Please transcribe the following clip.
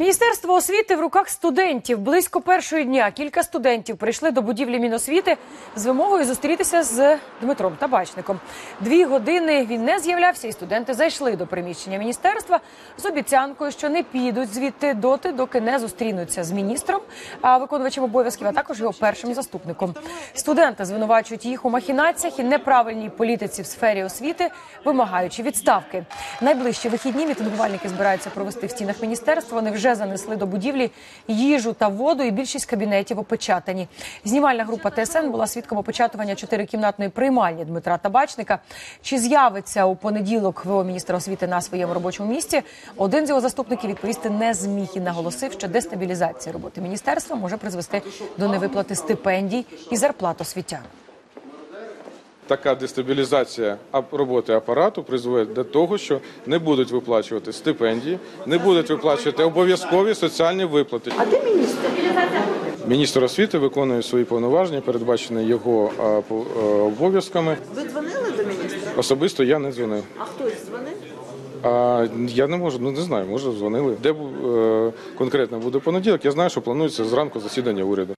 Міністерство освіти в руках студентів. Близько першої дня кілька студентів прийшли до будівлі Міносвіти з вимогою зустрітися з Дмитром Табачником. Дві години він не з'являвся, і студенти зайшли до приміщення міністерства з обіцянкою, що не підуть звідти доти, доки не зустрінуться з міністром, а виконувачем обов'язків, а також його першим заступником. Студенти звинувачують їх у махінаціях і неправильній політиці в сфері освіти, вимагаючи відставки. Найближчі вихідні мітингувальники збираються провести в стінах міністерства. Вони вже занесли до будівлі їжу та воду, і більшість кабінетів опечатані. Знімальна група ТСН була свідком опечатування чотирикімнатної приймальні Дмитра Табачника. Чи з'явиться у понеділок ВО міністра освіти на своєму робочому місці? Один з його заступників відповісти не зміг і наголосив, що дестабілізація роботи міністерства може призвести до невиплати стипендій і зарплат освітян. Така дестабілізація роботи апарату призведе до того, що не будуть виплачувати стипендії, не будуть виплачувати обов'язкові соціальні виплати. А де міністр? Міністр освіти виконує свої повноваження, передбачені його по- е, обов'язками. Ви дзвонили до міністра? Особисто я не дзвонив. А хтось дзвонив? А я не можу, ну не знаю, може дзвонили. Де е, конкретно буде понеділок? Я знаю, що планується зранку засідання уряду.